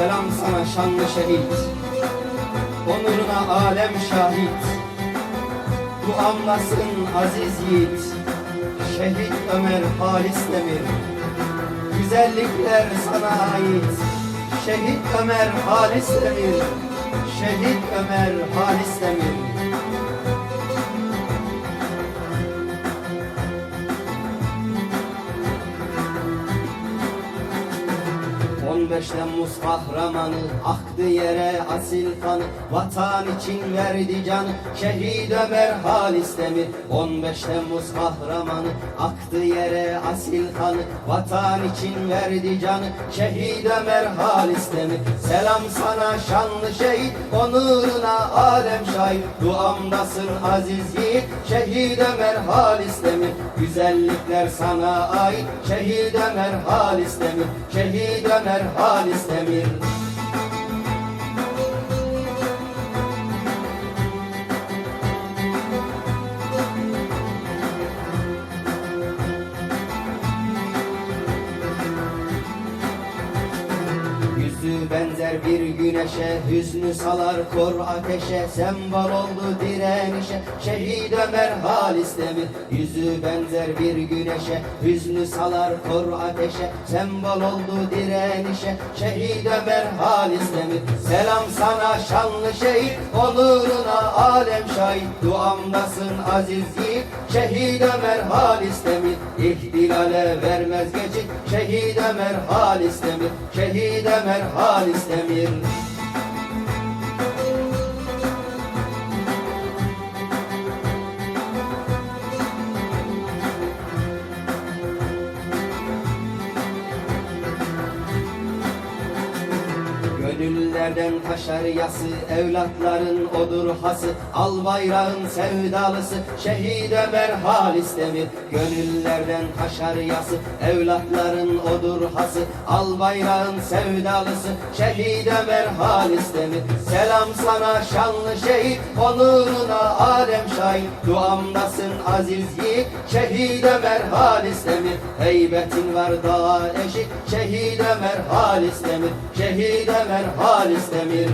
Selam sana şanlı şehit. Onuruna alem şahit. Duamlasın aziz yiğit. Şehit Ömer Halis Demir. Güzellikler sana ait. Şehit Ömer Halis Demir. Şehit Ömer Halis Demir 15 Temmuz kahramanı aktı yere asil kanı Vatan için verdi canı Şehit Ömer Halis Demir 15 Temmuz kahramanı aktı yere asil kanı Vatan için verdi canı Şehit Ömer Halis Demir Selam sana şanlı şehit Onuruna alem şahit. Duamdasın aziz yiğit Şehit Ömer Halis Demir Güzellikler sana ait Şehit Ömer Halis Demir Şehit Ömer Halis Demir benzer bir güneşe Hüznü salar kor ateşe. Sembol oldu direnişe Şehit Ömer Halis Demir Yüzü benzer bir güneşe Hüznü salar kor ateşe. Sembol oldu direnişe Şehit Ömer Halis Demir Selam sana şanlı şehit Onuruna alem şahit. Duamdasın aziz yiğit Şehit Ömer Halis Demir İhtilale vermez geçit Şehit Ömer Halis Demir Şehit Ömer Gönüllerden taşar yası Evlatların odur hası. Al bayrağın sevdalısı Şehit Ömer Halis Demir Gönüllerden taşar yası Evlatların odur hası. Al bayrağın sevdalısı Şehit Ömer Halis Demir Selam sana şanlı şehit Onuruna alem şahit Duamdasın aziz yiğit Şehit Ömer Halis Demir Heybetin var dağa eşit Şehit Ömer Halis Demir Şehit Ömer Halis Demir.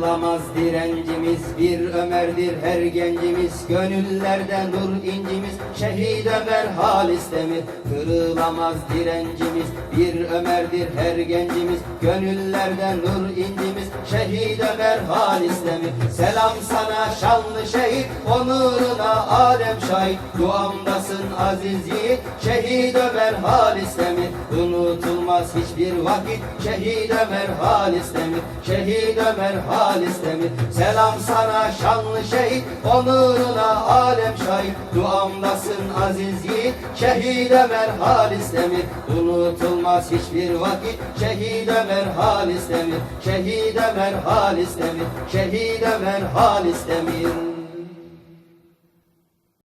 Kırılamaz direncimiz bir Ömer'dir her gencimiz. Gönüllerde nur incimiz şehit Ömer Halis Demir. Kırılamaz direncimiz bir Ömer'dir her gencimiz. Gönüllerde nur incimiz şehit Ömer Halis Demir Selam sana şanlı şehit onuruna alem şahit. Duamdasın aziz yiğit şehit Ömer Halis Demir Unutulmaz hiçbir vakit şehit Ömer Halis Demir Şehit Ömer Halis Demir Selam sana şanlı şehit Onuruna alem şahit. Duamdasın aziz yiğit Şehit Ömer Halis Demir Unutulmaz hiçbir vakit Şehit Ömer Halis Demir Demir Şehit Ömer Halis Demir